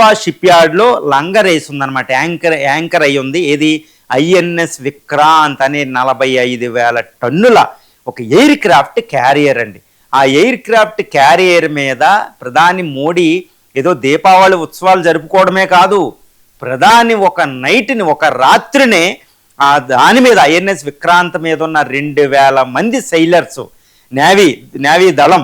Ship యార్డ్లో లంగర్ వేసి ఉందన్నమాట యాంకర్ యాంకర్ అయి ఉంది ఏది? ఐఎన్ఎస్ విక్రాంత్ అనే నలభై ఐదు వేల టన్నుల ఒక ఎయిర్ క్రాఫ్ట్ క్యారియర్ అండి. ఆ ఎయిర్ క్రాఫ్ట్ క్యారియర్ మీద ప్రధాని మోడీ ఏదో దీపావళి ఉత్సవాలు జరుపుకోవడమే కాదు ప్రధాని ఒక నైట్ని ఒక రాత్రినే ఆ దాని మీద ఐఎన్ఎస్ విక్రాంత్ మీద ఉన్న రెండు వేల మంది సైలర్స్ నేవీ నేవీ దళం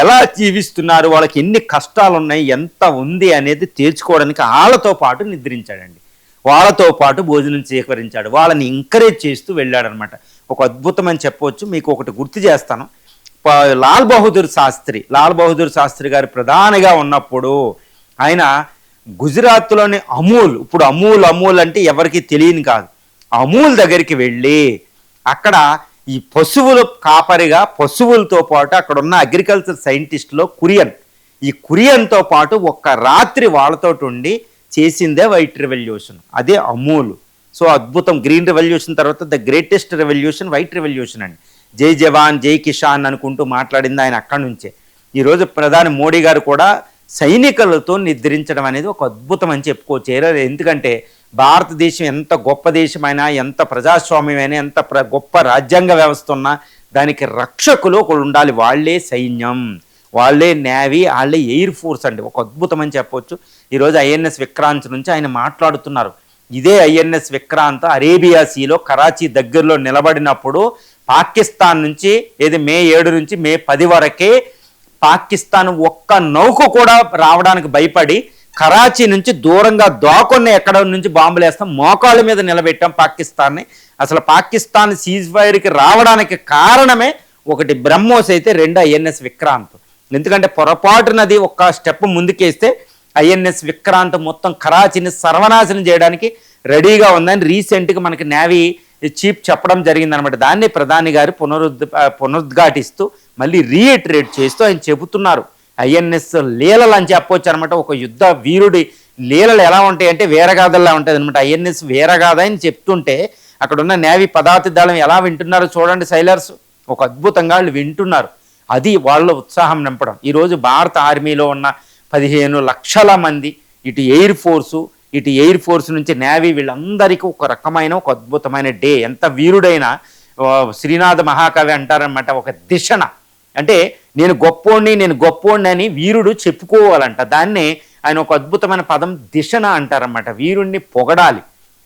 ఎలా జీవిస్తున్నారు వాళ్ళకి ఎన్ని కష్టాలు ఉన్నాయి ఎంత ఉంది అనేది తేల్చుకోవడానికి వాళ్ళతో పాటు నిద్రించాడండి. వాళ్ళతో పాటు భోజనం స్వీకరించాడు వాళ్ళని ఎంకరేజ్ చేస్తూ వెళ్ళాడనమాట. ఒక అద్భుతం అని చెప్పవచ్చు మీకు ఒకటి గుర్తు చేస్తాను. లాల్ బహదూర్ శాస్త్రి లాల్ బహదూర్ శాస్త్రి గారు ప్రధానిగా ఉన్నప్పుడు ఆయన గుజరాత్లోని అమూల్ ఇప్పుడు అమూల్ అమూల్ అంటే ఎవరికి తెలియని కాదు. అమూల్ దగ్గరికి వెళ్ళి అక్కడ ఈ పశువుల కాపరిగా పశువులతో పాటు అక్కడ ఉన్న అగ్రికల్చర్ సైంటిస్ట్లో కురియన్. ఈ కురియన్తో పాటు ఒక్క రాత్రి వాళ్ళతో ఉండి చేసిందే వైట్ రెవల్యూషన్ అదే అమూల్. సో అద్భుతం. గ్రీన్ రెవల్యూషన్ తర్వాత the greatest revolution white revolution అండి. జై జవాన్ జై కిషాన్ అనుకుంటూ మాట్లాడింది ఆయన అక్కడి నుంచే. ఈరోజు ప్రధాని మోడీ గారు కూడా సైనికులతో నిద్రించడం అనేది ఒక అద్భుతం అని చెప్పుకోవచ్చు. ఎందుకంటే భారతదేశం ఎంత గొప్ప దేశమైనా ఎంత ప్రజాస్వామ్యమైనా ఎంత ప్ర గొప్ప రాజ్యాంగ వ్యవస్థ ఉన్నా దానికి రక్షకులు ఒకళ్ళు ఉండాలి. వాళ్ళే సైన్యం వాళ్ళే నేవీ వాళ్ళే ఎయిర్ ఫోర్స్ అండి. ఒక అద్భుతమని చెప్పవచ్చు చెప్పొచ్చు. ఈరోజు ఐఎన్ఎస్ విక్రాంత్ నుంచి ఆయన మాట్లాడుతున్నారు. ఇదే ఐఎన్ఎస్ విక్రాంత్ అరేబియా సీలో కరాచీ దగ్గరలో నిలబడినప్పుడు పాకిస్తాన్ నుంచి ఏది మే ఏడు నుంచి మే పది వరకే పాకిస్తాన్ ఒక్క నౌక కూడా రావడానికి భయపడి కరాచీ నుంచి దూరంగా దాక్కున్న ఎక్కడ నుంచి బాంబులు వేస్తాం? మోకాళ్ళ మీద నిలబెట్టాం పాకిస్తాన్ని. అసలు పాకిస్తాన్ సీజ్ ఫైర్కి రావడానికి కారణమే ఒకటి బ్రహ్మోస్ అయితే రెండు ఐఎన్ఎస్ విక్రాంత్. ఎందుకంటే పొరపాటునది ఒక్క స్టెప్ ముందుకేస్తే ఐఎన్ఎస్ విక్రాంత్ మొత్తం కరాచీని సర్వనాశనం చేయడానికి రెడీగా ఉందని రీసెంట్గా మనకి నేవీ చీఫ్ చెప్పడం జరిగిందనమాట. దాన్ని ప్రధాని గారు పునరుద్ పునరుద్ఘాటిస్తూ మళ్ళీ రీఇటరేట్ చేస్తూ ఆయన చెబుతున్నారు. ఐఎన్ఎస్ లీలలు అని చెప్పొచ్చు అనమాట. ఒక యుద్ధ వీరుడి లీలలు ఎలా ఉంటాయి అంటే వీరగాథల్లా ఉంటుంది అనమాట. ఐఎన్ఎస్ వీరగాథ అని చెప్తుంటే అక్కడ ఉన్న నేవీ పదార్థ దళం ఎలా వింటున్నారో చూడండి సైలర్స్. ఒక అద్భుతంగా వాళ్ళు వింటున్నారు. అది వాళ్ళ ఉత్సాహం నింపడం. ఈరోజు భారత ఆర్మీలో ఉన్న పదిహేను లక్షల మంది ఇటు ఎయిర్ ఫోర్సు ఇటు ఎయిర్ ఫోర్స్ నుంచి నేవీ వీళ్ళందరికీ ఒక రకమైన ఒక అద్భుతమైన డే. ఎంత వీరుడైనా శ్రీనాథ మహాకవి అంటారనమాట ఒక దిశన. అంటే నేను గొప్పోడిని నేను గొప్పోడిని అని వీరుడు చెప్పుకోవాలంట. దాన్నే ఆయన ఒక అద్భుతమైన పదం దిశన అంటారన్నమాట. వీరుణ్ణి పొగడాలి.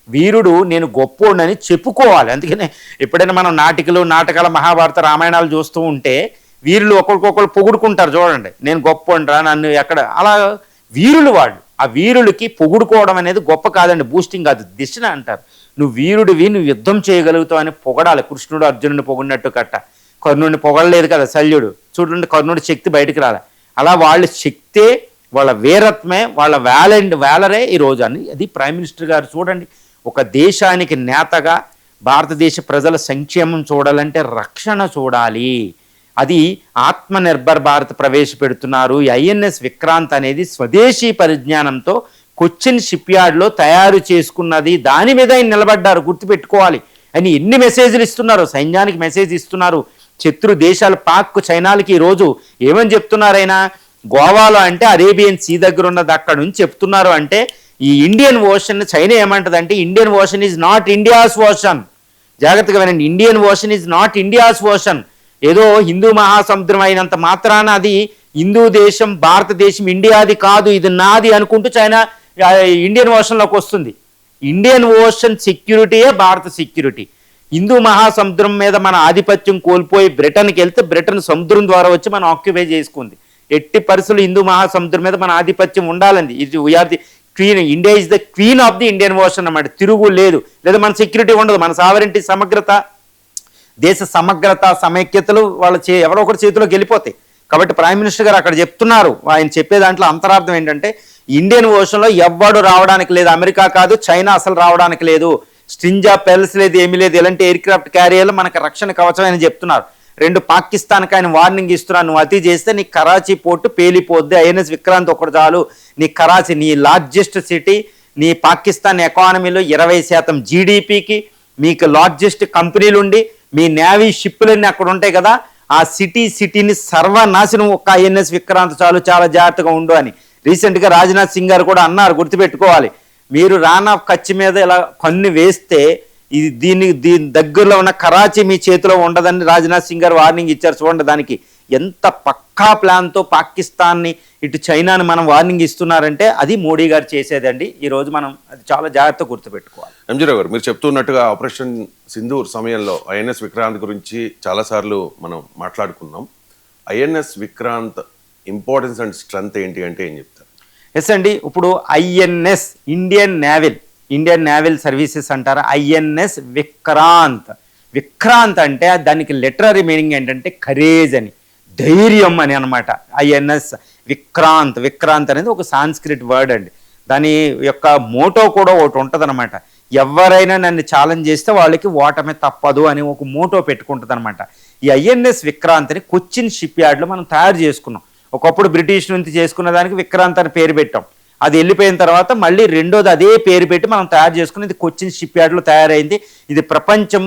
వీరుడు నేను గొప్పోడిని చెప్పుకోవాలి. అందుకనే ఎప్పుడైనా మనం నాటికలు నాటకాల మహాభారత రామాయణాలు చూస్తూ ఉంటే వీరులు ఒకరికొకరు పొగుడుకుంటారు చూడండి. నేను గొప్పోండ్రా నన్ను ఎక్కడ? అలా వీరులు వాడు ఆ వీరులకి పొగుడుకోవడం అనేది గొప్ప కాదండి బూస్టింగ్ కాదు. దిశన అంటారు. నువ్వు వీరుడివి నువ్వు యుద్ధం చేయగలుగుతావు అని పొగడాలి. కృష్ణుడు అర్జునుడిని పొగిడినట్టు కట్ట. కర్ణుడిని పొగడలేదు కదా శల్యుడు. చూడండి కర్ణుడి శక్తి బయటికి రాలే. అలా వాళ్ళ శక్తే వాళ్ళ వీరత్వమే వాళ్ళ వ్యాలెంట్ వేలరే ఈ రోజు అని. అది ప్రైమ్ మినిస్టర్ గారు చూడండి ఒక దేశానికి నేతగా భారతదేశ ప్రజల సంక్షేమం చూడాలంటే రక్షణ చూడాలి. అది ఆత్మనిర్భర్ భారత్ ప్రవేశపెడుతున్నారు. ఐఎన్ఎస్ విక్రాంత్ అనేది స్వదేశీ పరిజ్ఞానంతో కొచ్చిన్ షిప్ యార్డ్లో తయారు చేసుకున్నది. దాని మీద ఆయన నిలబడ్డారు గుర్తుపెట్టుకోవాలి. అని ఎన్ని మెసేజ్లు ఇస్తున్నారు? సైన్యానికి మెసేజ్ ఇస్తున్నారు. శత్రు దేశాలు పాక్ చైనాలకి ఈరోజు ఏమని చెప్తున్నారైనా? గోవాలో అంటే అరేబియన్ సీ దగ్గర ఉన్నది అక్కడ నుంచి చెప్తున్నారు అంటే ఈ Indian Ocean China ఏమంటదంటే Indian Ocean is not India's ocean. జాగ్రత్తగా వినండి Indian Ocean is not India's ocean. ఏదో హిందూ మహాసముద్రం అయినంత మాత్రాన అది హిందూ దేశం భారతదేశం ఇండియాది కాదు ఇది నాది అనుకుంటూ చైనా ఇండియన్ ఓషన్లోకి వస్తుంది. ఇండియన్ ఓషన్ సెక్యూరిటీయే భారత సెక్యూరిటీ. హిందూ మహాసముద్రం మీద మన ఆధిపత్యం కోల్పోయి బ్రిటన్కి వెళ్తే బ్రిటన్ సముద్రం ద్వారా వచ్చి మనం ఆక్యుపై చేసుకుంది. ఎట్టి పరిస్థితులు హిందూ మహాసముద్రం మీద మన ఆధిపత్యం ఉండాలండి. ఇది we're the queen India is the queen of the Indian Ocean అన్నమాట. తిరుగు లేదు. లేదా మన సెక్యూరిటీ ఉండదు. మన సావరింటి సమగ్రత దేశ సమగ్రత సమైక్యతలు వాళ్ళ చే ఎవరో ఒకటి చేతిలోకి వెళ్ళిపోతాయి. కాబట్టి ప్రైమ్ మినిస్టర్ గారు అక్కడ చెప్తున్నారు. ఆయన చెప్పే దాంట్లో అంతరార్థం ఏంటంటే ఇండియన్ ఓషన్లో ఎవ్వడు రావడానికి లేదు. అమెరికా కాదు చైనా అసలు రావడానికి లేదు. స్ట్రింజా పెల్స్ లేదు ఏమీ లేదు. ఇలాంటి ఎయిర్ క్రాఫ్ట్ క్యారియర్లు మనకు రక్షణ కవచం అని చెప్తున్నారు. రెండు పాకిస్తాన్కి ఆయన వార్నింగ్ ఇస్తున్నాను నువ్వు అతి చేస్తే నీ కరాచీ పోర్టు పేలిపోద్ది. ఐఎన్ఎస్ విక్రాంత్ ఒకటి చాలు. నీ కరాచీ నీ లార్జెస్ట్ సిటీ నీ పాకిస్తాన్ ఎకానమీలో ఇరవై శాతం జీడిపికి మీకు లార్జెస్ట్ కంపెనీలు ఉండి మీ నేవీ షిప్పులన్నీ అక్కడ ఉంటాయి కదా. ఆ సిటీ సిటీని సర్వనాశనం ఒక్క ఐఎన్ఎస్ విక్రాంత్ చాలు. చాలా జాగ్రత్తగా ఉండు అని. రీసెంట్గా రాజ్నాథ్ సింగ్ గారు కూడా అన్నారు. గుర్తుపెట్టుకోవాలి. మీరు రానా కచ్చి మీద ఇలా కన్ను వేస్తే ఇది దీన్ని దీని దగ్గరలో ఉన్న కరాచీ మీ చేతిలో ఉండదని రాజ్నాథ్ సింగ్ గారు వార్నింగ్ ఇచ్చారు చూడండి దానికి. ఎంత పక్కా ప్లాన్తో పాకిస్తాన్ని ఇటు చైనాని మనం వార్నింగ్ ఇస్తున్నారంటే అది మోడీ గారు చేసేదండి. ఈ రోజు మనం అది చాలా జాగ్రత్త గుర్తుపెట్టుకోవాలి. ఎంజీరావు గారు మీరు చెప్తున్నట్టుగా ఆపరేషన్ సింధూర్ సమయంలో ఐఎన్ఎస్ విక్రాంత్ గురించి చాలాసార్లు మనం మాట్లాడుకున్నాం. INS Vikrant importance and strength ఏంటి అంటే ఏం చెప్తారు? ఎస్ అండి ఇప్పుడు INS Indian naval Indian naval services అంటారు? ఐఎన్ఎస్ విక్రాంత్ విక్రాంత్ అంటే దానికి లిటరరీ మీనింగ్ ఏంటంటే కరేజ్ అని ధైర్యం అని అనమాట ఐఎన్ఎస్ విక్రాంత్ విక్రాంత్ అనేది ఒక సాంస్క్రిట్ వర్డ్ అండి. దాని యొక్క మోటో కూడా ఒకటి ఉంటుంది అనమాట ఎవరైనా నన్ను ఛాలెంజ్ చేస్తే వాళ్ళకి ఓటమే తప్పదు అని ఒక మోటో పెట్టుకుంటుంది అనమాట ఈ ఐఎన్ఎస్ విక్రాంత్ని కొచ్చిన్ షిప్ యార్డ్లో మనం తయారు చేసుకున్నాం. ఒకప్పుడు బ్రిటిష్ నుంచి చేసుకున్న దానికి విక్రాంత్ అని పేరు పెట్టాం. అది వెళ్ళిపోయిన తర్వాత మళ్ళీ రెండోది అదే పేరు పెట్టి మనం తయారు చేసుకుని ఇది కొచ్చిన్ షిప్ యార్డ్లో తయారైంది. ఇది ప్రపంచం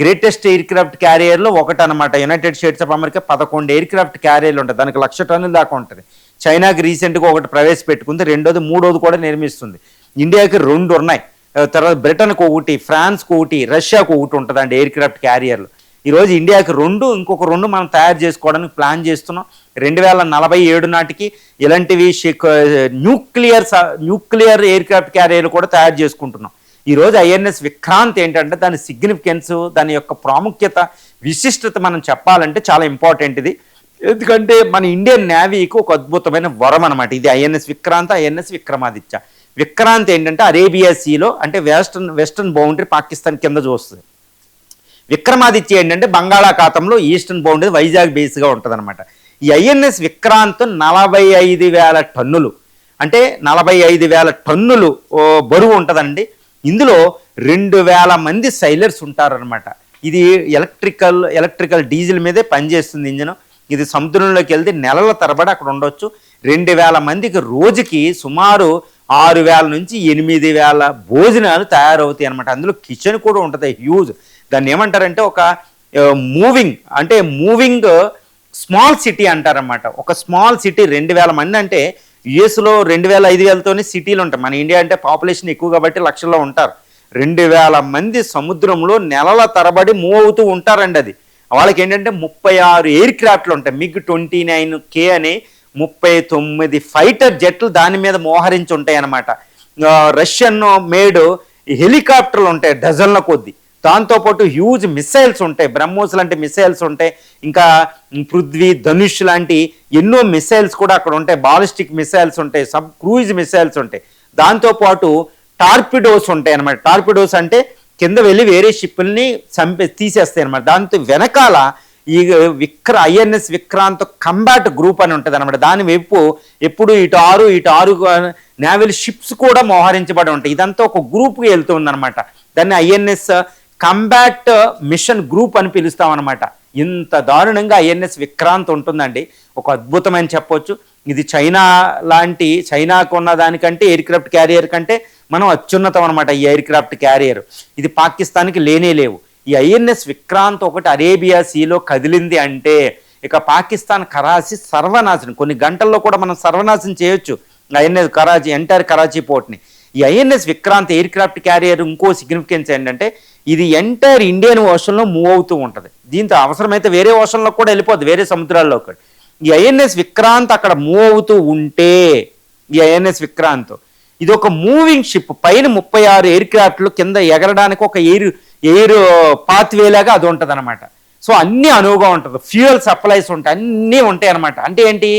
గ్రేటెస్ట్ ఎయిర్ క్రాఫ్ట్ క్యారియర్లో ఒకటి అనమాట యునైటెడ్ స్టేట్స్ ఆఫ్ అమెరికా పదకొండు ఎయిర్ క్రాఫ్ట్ క్యారియర్లు ఉంటాయి. దానికి లక్ష టన్నుల దాకా ఉంటుంది. చైనాకి రీసెంట్గా ఒకటి ప్రవేశపెట్టుకుంది. రెండోది మూడోది కూడా నిర్మిస్తుంది. ఇండియాకి రెండు ఉన్నాయి. తర్వాత బ్రిటన్కి ఒకటి ఫ్రాన్స్కి ఒకటి రష్యాకు ఒకటి ఉంటుందండి ఎయిర్ క్రాఫ్ట్ క్యారియర్లు. ఈరోజు ఇండియాకి రెండు ఇంకొక రెండు మనం తయారు చేసుకోవడానికి ప్లాన్ చేస్తున్నాం. రెండు వేల నలభై ఏడు నాటికి ఇలాంటివి న్యూక్లియర్ న్యూక్లియర్ ఎయిర్ క్రాఫ్ట్ క్యారియర్లు కూడా తయారు చేసుకుంటున్నాం. ఈరోజు ఐఎన్ఎస్ విక్రాంత్ ఏంటంటే దాని సిగ్నిఫికెన్స్ దాని యొక్క ప్రాముఖ్యత విశిష్టత మనం చెప్పాలంటే చాలా ఇంపార్టెంట్ ఇది. ఎందుకంటే మన ఇండియన్ నేవీకి ఒక అద్భుతమైన వరం అనమాట ఇది ఐఎన్ఎస్ విక్రాంత్ ఐఎన్ఎస్ విక్రమాదిత్య. విక్రాంత్ ఏంటంటే అరేబియా సీలో అంటే వెస్టర్న్ వెస్టర్న్ బౌండరీ పాకిస్తాన్ కింద చూస్తుంది. విక్రమాదిత్య ఏంటంటే బంగాళాఖాతంలో ఈస్టర్న్ బౌండరీ వైజాగ్ బేస్గా ఉంటుంది అనమాట ఈ ఐఎన్ఎస్ విక్రాంత్ నలభై ఐదు వేల టన్నులు. అంటే నలభై ఐదు వేల టన్నులు బరువు ఉంటుందండి. ఇందులో రెండు వేల మంది సైలర్స్ ఉంటారనమాట ఇది ఎలక్ట్రికల్ ఎలక్ట్రికల్ డీజిల్ మీదే పనిచేస్తుంది ఇంజన్. ఇది సముద్రంలోకి వెళ్తే నెలల తరబడి అక్కడ ఉండొచ్చు. రెండు వేల మందికి రోజుకి సుమారు ఆరు వేల నుంచి ఎనిమిది వేల భోజనాలు తయారవుతాయి అనమాట అందులో కిచెన్ కూడా ఉంటుంది హ్యూజ్ దాన్ని ఏమంటారంటే ఒక మూవింగ్ అంటే మూవింగ్ స్మాల్ సిటీ అంటారనమాట ఒక స్మాల్ సిటీ రెండు వేల మంది అంటే యుఎస్లో రెండు వేల ఐదు వేలతోనే సిటీలు ఉంటాయి. మన ఇండియా అంటే పాపులేషన్ ఎక్కువ కాబట్టి లక్షల్లో ఉంటారు. రెండు వేల మంది సముద్రంలో నెలల తరబడి మూవ్ అవుతూ ఉంటారండి అది. వాళ్ళకి ఏంటంటే ముప్పై ఆరు ఎయిర్ క్రాఫ్ట్లు ఉంటాయి. మిగ్ ట్వంటీ నైన్ కే అని ముప్పై తొమ్మిది ఫైటర్ జెట్లు దాని మీద మోహరించి ఉంటాయి అన్నమాట రష్యన్ మేడ్ హెలికాప్టర్లు ఉంటాయి. డజన్ల కొద్ది. దాంతోపాటు హ్యూజ్ మిసైల్స్ ఉంటాయి. బ్రహ్మోస్ లాంటి మిసైల్స్ ఉంటాయి. ఇంకా పృథ్వీ ధనుష్ లాంటి ఎన్నో మిసైల్స్ కూడా అక్కడ ఉంటాయి. బాలిస్టిక్ మిసైల్స్ ఉంటాయి. సబ్ క్రూయిజ్ మిసైల్స్ ఉంటాయి. దాంతోపాటు టార్పిడోస్ ఉంటాయి అనమాట టార్పిడోస్ అంటే కింద వెళ్ళి వేరే షిప్పుల్ని చంపే తీసేస్తాయి అనమాట దాంతో వెనకాల ఈ విక్ర ఐఎన్ఎస్ విక్రాంత్ కంబాట్ గ్రూప్ అని ఉంటుంది అనమాట దాని వైపు ఎప్పుడు ఇటు ఆరు ఇటు ఆరు నేవల్ షిప్స్ కూడా మోహరించబడి ఉంటాయి. ఇదంతా ఒక గ్రూప్కి వెళ్తుంది అనమాట దాన్ని ఐఎన్ఎస్ కంబాట్ మిషన్ గ్రూప్ అని పిలుస్తామన్నమాట. ఇంత దారుణంగా ఐఎన్ఎస్ విక్రాంత్ ఉంటుందండి. ఒక అద్భుతమైన చెప్పొచ్చు. ఇది చైనా లాంటి చైనాకు ఉన్న దానికంటే ఎయిర్ క్రాఫ్ట్ క్యారియర్ కంటే మనం అత్యున్నతం అనమాట ఈ ఎయిర్ క్రాఫ్ట్ క్యారియర్. ఇది పాకిస్తాన్కి లేనే లేవు. ఈ ఐఎన్ఎస్ విక్రాంత్ ఒకటి అరేబియా సీలో కదిలింది అంటే ఇక పాకిస్తాన్ కరాచీ సర్వనాశనం. కొన్ని గంటల్లో కూడా మనం సర్వనాశనం చేయొచ్చు. ఐఎన్ఎస్ కరాచీ ఎంటైర్ కరాచీ పోర్ట్ని. ఈ INS Vikrant aircraft carrier ఇంకో సిగ్నిఫికెన్స్ ఏంటంటే ఇది ఎంటైర్ ఇండియన్ ఓషన్లో మూవ్ అవుతూ ఉంటుంది. దీంతో అవసరమైతే వేరే ఓషన్లో కూడా వెళ్ళిపోద్ది వేరే సముద్రాల్లో కూడా ఈ ఐఎన్ఎస్ విక్రాంత్ అక్కడ మూవ్ అవుతూ ఉంటే ఈ ఐఎన్ఎస్ విక్రాంత్ ఇది ఒక మూవింగ్ షిప్ పైన ముప్పై ఆరు ఎయిర్ క్రాఫ్ట్లు కింద ఎగరడానికి ఒక ఎయిర్ ఎయిర్ పాత్వే లాగా అది ఉంటుంది అనమాట సో అన్ని అనువుగా ఉంటుంది. ఫ్యూయల్ సప్లైస్ ఉంటాయి అన్నీ ఉంటాయి అనమాట అంటే ఏంటి?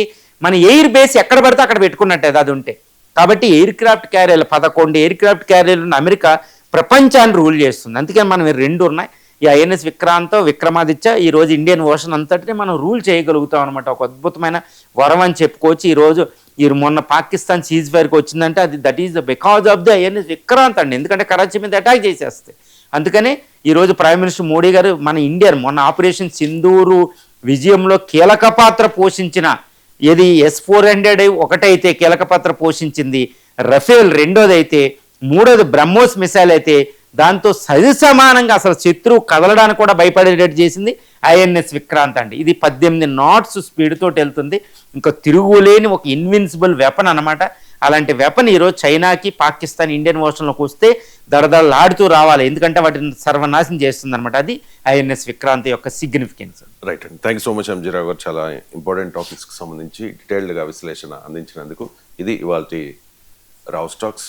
మన ఎయిర్ బేస్ ఎక్కడ పడితే అక్కడ పెట్టుకున్నట్టే అది ఉంటే. కాబట్టి ఎయిర్ క్రాఫ్ట్ క్యారియర్లు పదకొండు ఎయిర్ క్రాఫ్ట్ క్యారియర్లను అమెరికా ప్రపంచాన్ని రూల్ చేస్తుంది. అందుకే మనం రెండు ఉన్నాయి. ఈ ఐఎన్ఎస్ విక్రాంత్ విక్రమాదిత్య ఈ రోజు ఇండియన్ ఓషన్ అంతటిని మనం రూల్ చేయగలుగుతాం అనమాట ఒక అద్భుతమైన వరం అని చెప్పుకోవచ్చు. ఈరోజు ఈ మొన్న పాకిస్తాన్ సీజ్ ఫైర్కి వచ్చిందంటే అది that is the because of the INS Vikrant అండి. ఎందుకంటే కరాచీ మీద అటాక్ చేసేస్తాయి అందుకనే ఈరోజు ప్రైమ్ మినిస్టర్ మోడీ గారు మన ఇండియన్ మొన్న ఆపరేషన్ సింధూరు విజయంలో కీలక పాత్ర పోషించిన ఏది ఎస్ ఫోర్ హండ్రెడ్ ఒకటైతే కీలక పాత్ర పోషించింది. రఫేల్ రెండోది అయితే మూడోది బ్రహ్మోస్ మిసైల్ అయితే దాంతో సరి సమానంగా అసలు శత్రువు కదలడానికి కూడా భయపడేటట్టు చేసింది ఐఎన్ఎస్ విక్రాంత్ అండి. ఇది పద్దెనిమిది నాట్స్ స్పీడ్తో వెళ్తుంది. ఇంకా తిరుగులేని ఒక ఇన్విన్సిబుల్ వెపన్ అనమాట అలాంటి వెపన్ ఈరోజు చైనాకి పాకిస్తాన్ ఇండియన్ ఓషన్లోకి వస్తే దడదడలాడుతూ రావాలి. ఎందుకంటే వాటిని సర్వనాశనం చేస్తుంది అనమాట అది ఐఎన్ఎస్ విక్రాంత్ యొక్క సిగ్నిఫికెన్స్ రైట్ అండి థ్యాంక్ సో మచ్ ఎంజీరావు గారు చాలా ఇంపార్టెంట్ టాపిక్స్కి సంబంధించి డీటెయిల్డ్గా విశ్లేషణ అందించినందుకు. ఇది ఇవాళ రావు స్టాక్స్